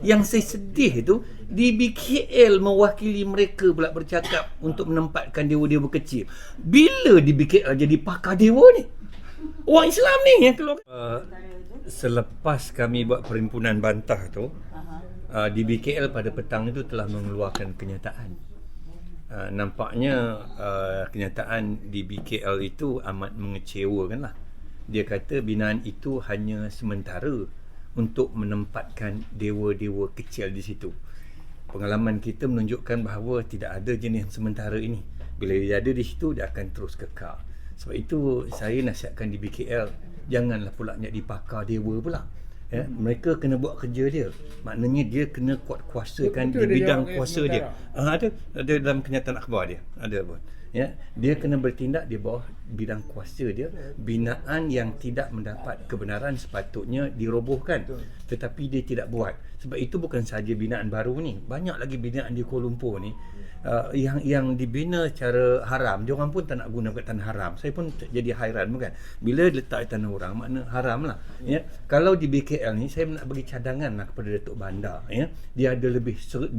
Yang saya sedih tu di BKL mewakili mereka pula bercakap untuk menempatkan dewa-dewa kecil. Bila di BKL jadi pakar dewa ni? Orang Islam ni yang keluar. Uh, selepas kami buat perhimpunan bantah tu, uh, di BKL pada petang itu telah mengeluarkan kenyataan. Uh, nampaknya uh, kenyataan di BKL itu amat mengecewakan lah. Dia kata binaan itu hanya sementara untuk menempatkan dewa-dewa kecil di situ. Pengalaman kita menunjukkan bahawa tidak ada jenis sementara ini. Bila dia ada di situ, dia akan terus kekal. Sebab itu saya nasihatkan di BKL, janganlah pula nak dipakar dewa pula. Ya, mereka kena buat kerja dia. Maknanya dia kena kuat kuasakan di bidang kuasa dia. Ah, ada ada dalam kenyataan akhbar dia. Ada pun ya dia kena bertindak di bawah bidang kuasa dia binaan yang tidak mendapat kebenaran sepatutnya dirobohkan. Tetapi dia tidak buat. Sebab itu bukan sahaja binaan baru ni banyak lagi binaan di Kuala Lumpur ni. Uh, yang yang dibina secara haram dia orang pun tak nak guna tanah haram. Saya pun jadi hairan bukan? Bila letak tanah orang makna haram lah ya? Kalau di BKL ni saya nak bagi cadangan lah kepada Datuk Bandar ya? Dia ada lebih 2000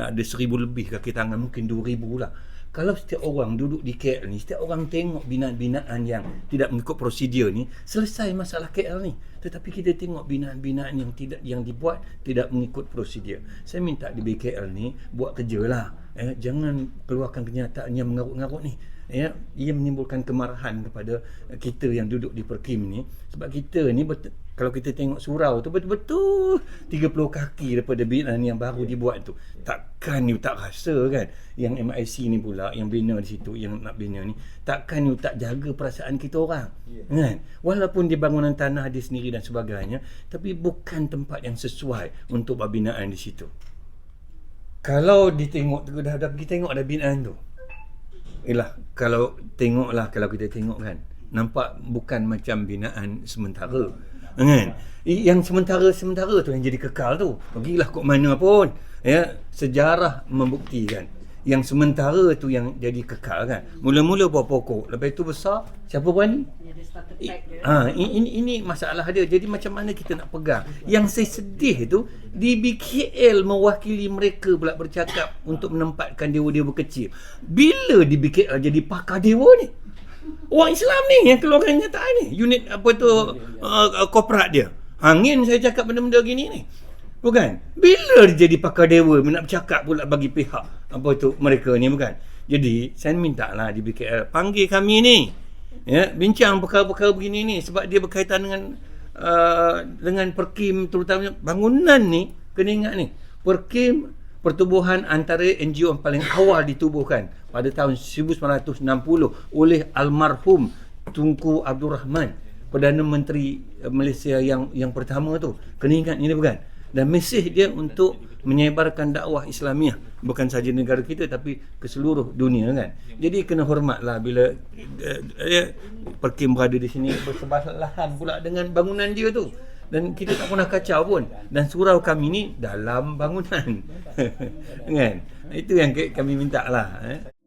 ada 1000 lebih kaki tangan mungkin 2000 lah kalau setiap orang duduk di KL ni, setiap orang tengok binaan-binaan yang tidak mengikut prosedur ni, selesai masalah KL ni. Tetapi kita tengok binaan-binaan yang tidak yang dibuat tidak mengikut prosedur. Saya minta di BKL ni buat kerjalah. Eh, jangan keluarkan kenyataan yang mengarut-ngarut ni. Ya, ia menimbulkan kemarahan kepada kita yang duduk di Perkim ni sebab kita ni betul kalau kita tengok surau tu betul-betul 30 kaki daripada binaan yang baru dibuat tu. Takkan you tak rasa kan? Yang MIC ni pula yang bina di situ yang nak bina ni takkan you tak jaga perasaan kita orang kan? Walaupun di bangunan tanah dia sendiri dan sebagainya tapi bukan tempat yang sesuai untuk buat binaan di situ. Kalau ditengok tu dah, dah pergi tengok ada binaan tu. Yalah, kalau tengoklah kalau kita tengok kan nampak bukan macam binaan sementara kan? Yang sementara-sementara tu yang jadi kekal tu pergilah kok mana pun. Ya sejarah membuktikan. Yang sementara tu yang jadi kekal kan? Mula-mula buah pokok lepas itu besar siapa berani ha, ini, ini masalah dia. Jadi macam mana kita nak pegang? Yang saya sedih tu di BKL mewakili mereka pula bercakap untuk menempatkan dewa-dewa kecil. Bila di BKL jadi pakar dewa ni Orang Islam ni yang keluarkan kenyataan ni. Unit apa tu uh, korporat dia. Angin saya cakap benda-benda gini ni. Bukan? Bila dia jadi pakar dewa nak bercakap pula bagi pihak apa tu mereka ni bukan? Jadi saya minta lah di BKL panggil kami ni. Ya, bincang perkara-perkara begini ni sebab dia berkaitan dengan uh, dengan perkim terutamanya bangunan ni kena ingat ni. Perkim pertubuhan antara NGO yang paling awal ditubuhkan pada tahun 1960 oleh almarhum Tunku Abdul Rahman Perdana Menteri eh, Malaysia yang yang pertama tu. Kena ingat ini bukan? Dan mesej dia untuk menyebarkan dakwah Islamiah. Bukan saja negara kita tapi ke seluruh dunia kan? Jadi kena hormatlah bila uh, uh, perkim berada di sini bersebelahan pula dengan bangunan dia tu dan kita tak pernah kacau pun. Dan surau kami ni dalam bangunan. Kan? Itu yang kami minta lah eh.